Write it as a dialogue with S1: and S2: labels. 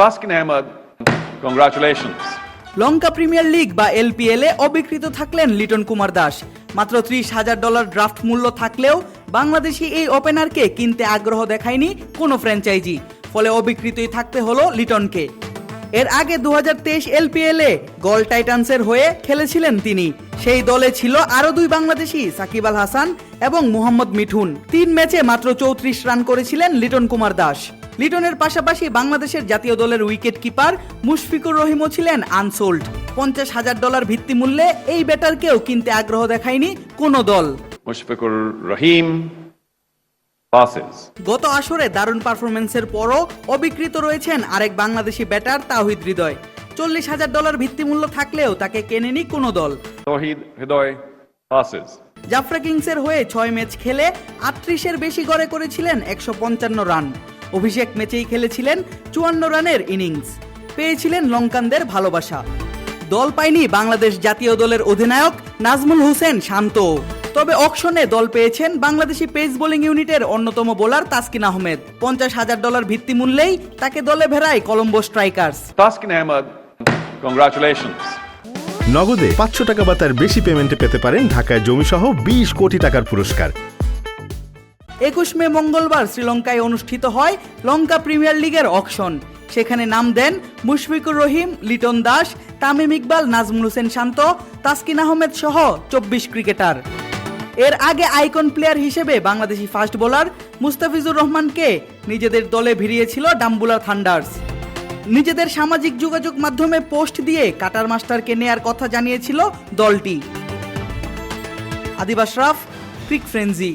S1: Taskin Ahmed, congratulations.
S2: Lanka premier league বা LPL অবিকৃত থাকলেন লিটন কুমার দাস। মাত্র ত্রিশ হাজার ডলার ড্রাফট মূল্য থাকলেও বাংলাদেশি এই ওপেনারকে কিনতে আগ্রহ দেখায়নি কোনো ফ্র্যাঞ্চাইজি। ফলে অবিকৃতই থাকতে হলো লিটনকে। এর আগে দু হাজার তেইশ এলপিএল গল টাইটান্সের হয়ে খেলেছিলেন তিনি। সেই দলে ছিল আরও দুই বাংলাদেশি সাকিব আল হাসান এবং মোহাম্মদ মিঠুন। তিন ম্যাচে মাত্র চৌত্রিশ রান করেছিলেন লিটন কুমার দাস। লিটনের পাশাপাশি বাংলাদেশের জাতীয় দলের উইকেট কিপার মুশফিকুর রহিমও ছিলেন আনসোল্ড। পঞ্চাশ হাজার ডলার ভিত্তিমূল্যে এই ব্যাটারকেও কিনতে আগ্রহ দেখায়নি কোনো দল।
S1: Rahim passes.
S2: গত আসরে দারুণ পারফরমেন্সের পরও অবিকৃত রয়েছেন আরেক বাংলাদেশি ব্যাটার তাহিদ হৃদয়। চল্লিশ হাজার ডলার ভিত্তিমূল্য থাকলেও তাকে কেনেনি কোনো দল। জাফরা কিংসের হয়ে ছয় ম্যাচ খেলে আটত্রিশের বেশি গড়ে করেছিলেন একশো পঞ্চান্ন রান। অভিষেক ম্যাচেই খেলেছিলেন চুয়ান্ন রানের ইনিংস। পেয়েছিলেন লঙ্কানদের ভালোবাসা। দল পায়নি বাংলাদেশ জাতীয় দলের অধিনায়ক নাজমুল হোসেন শান্ত। তবে অকশনে দল পেয়েছেন বাংলাদেশি পেস বোলিং ইউনিটের অন্যতম বোলার তাসকিন আহমেদ। পঞ্চাশ হাজার ডলার ভিত্তিমূল্যেই তাকে দলে ভেড়ায় Colombo strikers.
S1: Taskin Ahmed, congratulations.
S3: নগদে পাঁচশো টাকা বা তার বেশি পেমেন্টে পেতে পারেন ঢাকায় জমিসহ বিশ কোটি টাকার পুরস্কার।
S2: একুশ মে মঙ্গলবার শ্রীলঙ্কায় অনুষ্ঠিত হয় লঙ্কা প্রিমিয়ার লিগের অকশন। সেখানে নাম দেন মুশফিকুর রহিম, লিটন দাস, তামিম ইকবাল, নাজমুল হোসেন শান্ত, তাসকিন আহমেদ সহ চব্বিশ ক্রিকেটার। এর আগে আইকন প্লেয়ার হিসেবে বাংলাদেশি ফাস্ট বোলার মুস্তাফিজুর রহমানকে নিজেদের দলে ভিড়িয়েছিল ডাম্বুলা থান্ডার্স। নিজেদের সামাজিক যোগাযোগ মাধ্যমে পোস্ট দিয়ে কাটার মাস্টারকে নেয়ার কথা জানিয়েছিল দলটি। আদিবাস রাফ, ক্রিক ফ্রেন্জি